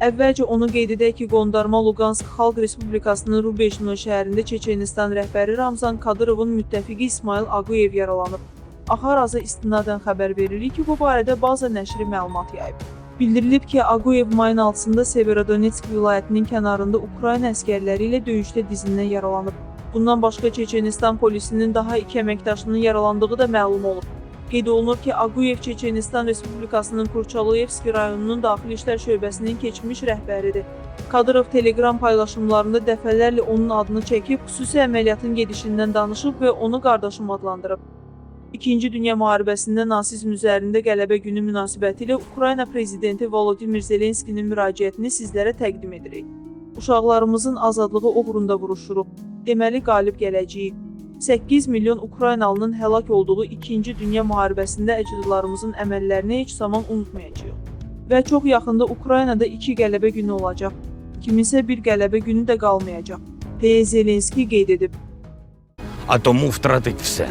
Əvvəlcə onu qeyd edək ki, qondarma Luqansk Xalq Respublikasının Rubeşno şəhərində Çeçenistan rəhbəri Ramzan Kadırovun müttəfiqi İsmail Ağuyev yaralanıb. Axaraza istinadən xəbər verilir ki, bu barədə baza nəşri məlumat yayıb. Bildirilib ki, Ağuyev mayın 6-sında Severodonetsk vilayətinin kənarında Ukrayna əskərləri ilə döyüşdə dizindən yaralanıb. Bundan başqa Çeçenistan polisinin daha iki əməkdaşının yaralandığı da məlum olub. Qeyd olunur ki, Ağuyev Çeçenistan Respublikasının Kurçalayevski rayonunun Daxili İşlər şöbəsinin keçmiş rəhbəridir. Kadırov Telegram paylaşımlarında dəfələrlə onun adını çəkib, xüsusi əməliyyatın gedişindən danışıb və onu qardaşım adlandırıb. İkinci Dünya müharibəsində nasizm üzərində qələbə günü münasibətilə Ukrayna prezidenti Volodimir Zelenskinin müraciətini sizlərə təqdim edirik. Uşaqlarımızın azadlığı uğrunda vuruşuruq. Deməli qalib gələcəyik. 8 milyon Ukraynalının həlak olduğu 2-ci Dünya müharibəsində əcdadlarımızın əməllərini heç zaman unutmayacağıq. Və çox yaxında Ukraynada 2 qələbə günü olacaq. Kiminsə bir qələbə günü də qalmayacaq. deyə Zelenski qeyd edib. а тому втратить все.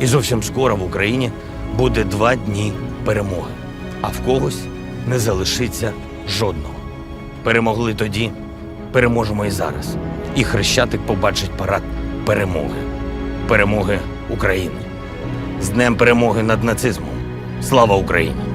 І зовсім скоро в Україні буде два дні перемоги, а в когось не залишиться жодного. Перемогли тоді, переможемо і зараз. І Хрещатик побачить парад перемоги. Перемоги України. З Днем перемоги над нацизмом. Слава Україні!